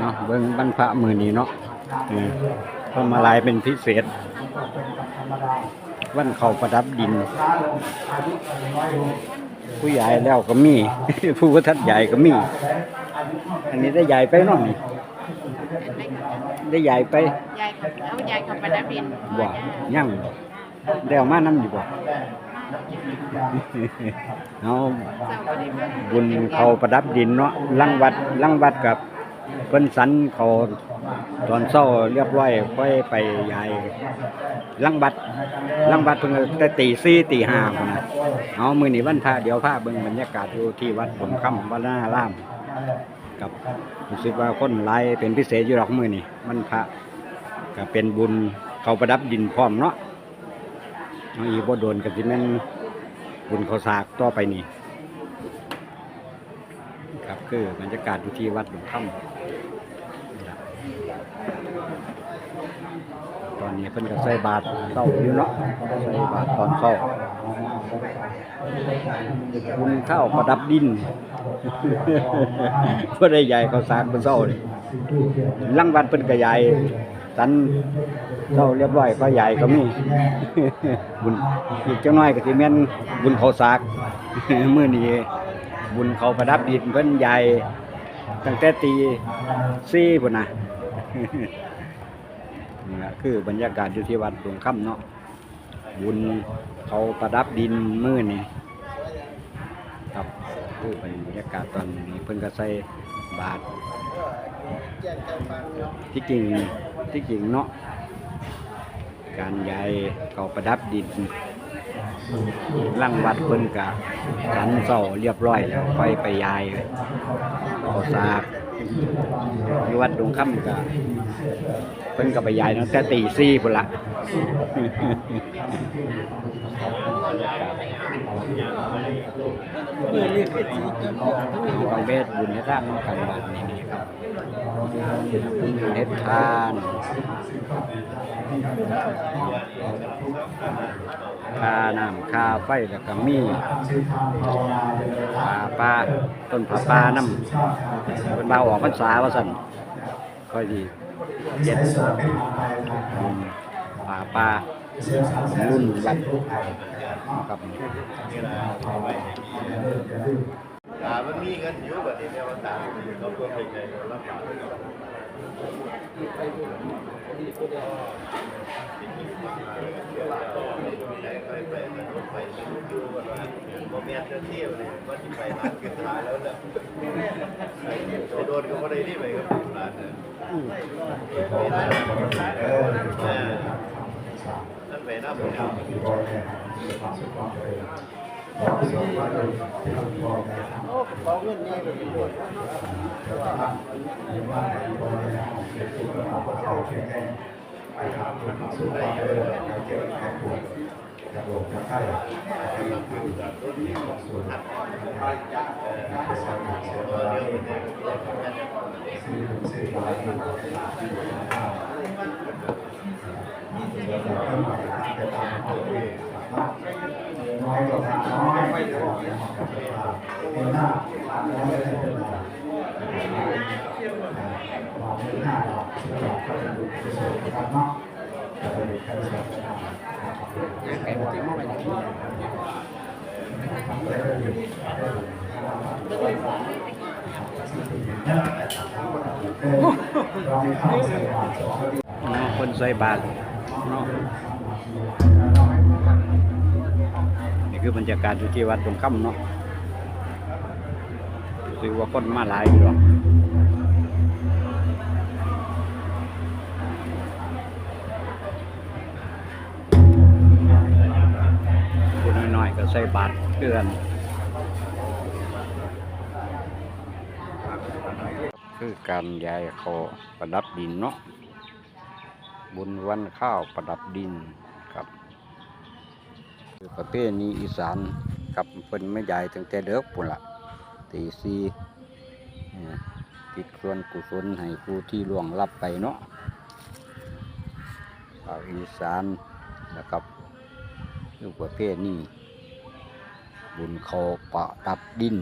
เนาะเบิ่งบรรพระมือนี้เนาะเออเพิ่นมาลายเป็นพิเศษ วันเขาประดับดิน ผู้ใหญ่แล้วก็มี ผู้ทัดใหญ่ก็มี อันนี้ได้ใหญ่ไปเนาะนี่ได้ใหญ่ไปยายเขาเอายายเขาประดับดินบ่ยังได้เอามานํอยู่บ่ เอาบุญเขาประดับดินเนาะลังวัดลังวัดกับเพิ่นสันเขาตอนเช้าเรียบร้อยค่อยไปยายลังวัดลังวัดเพิ่นก็แต่ตี4ตี5พุ่นะเอามื้อนี้วันพระเดี๋ยวพาเบิ่งบรรยากาศอยู่ที่วัดบงคำวัดนารามกับรู้สึกว่าคนหลายเป็นพิเศษอยู่ดอกมือนี้มันพระก็เป็นบุญเขาประดับดินพร้อมเนาะ เอาอีบ่โดนก็สิแม่นบุญเขาสากต่อไปนี่ครับคือบรรยากาศอยู่ที่วัดหลวงค่ำตอนนี้เพิ่นก็ใส่บาตรเช้าอยู่เนาะใส่บาตรตอนเช้าคุณข้าวประดับดินเพื่อได้ใหญ่เขาวสารเพิ่นเช้านี่ลังวัดเพิ่นก็ใหญ่ สันเช้าเรียบร้อยก็ใหญ่ก็มี บุญอีกจังน้อยก็สิแม่นบุญเขาวสากมื้อนี้บุญเขาประดับดินเพิ่นใหญ่ ตั้งแต่ตีสี่พุ่นนะนี่แหละคือบรรยากาศอยู่ที่วัดหลวงค่ำเนาะบุญเขาประดับดินมื้อนี่ครับ คือบรรยากาศตอนนี้เพิ่นก็ใส่บาทที่จริงที่จริงเนาะการใหญ่เขาประดับดินลังวัดเพิ่นกะสันเสาเรียบร้อยแล้วค่อยไปยายเขาสาก อยู่วัดดงค่ำกะเพิ่นก็ไปยายตั้งแต่ตีสี่พุ่นละบางเบสบุญให้ร่างกันบานนี่ครับเฮ็ดทานค่าน้ำค่าไฟแล้วก็มีป่าปลาต้นผาปลาน้ำเป็นเบาออกพรรษาว่าสั่นค่อยดีเจ็ดป่าป่ารุ่นวัดครับตามันมีเงินอยู่แบบนี้เนี่ยว่าตาเขาตัวเป็นไงรับ ปากไปไปรถไฟอยู่ว่าผมมีเดิน เที่ยวเลยว่าที่ไปร้านกินท้ายแล้วเนี่ยโดนก็ไม่ได้รีบไปครับร้านเนี่ยนั่นไปน้ำมันเนาะ คนใส่บาตรเนาะ นี่คือบรรยากาศอยู่ที่วัดตรงค่ำเนาะรู้สึกว่าคนมาหลายอยู่หรอกคนน้อยๆก็ใส่บาตรเกือนคือการย้ายเขาประดับดินเนาะบุญวันข้าวประดับดิน คือประเภทนี้อีสานกับเพิ่นไม่ใหญ่ตั้งแต่เด็กปุ่นละตีซีติดส่วนกุศลให้ผู้ที่ล่วงลับไปเนาะชาวอีสานนะครับคือประเภทนี้บุญเขาปะดับดิน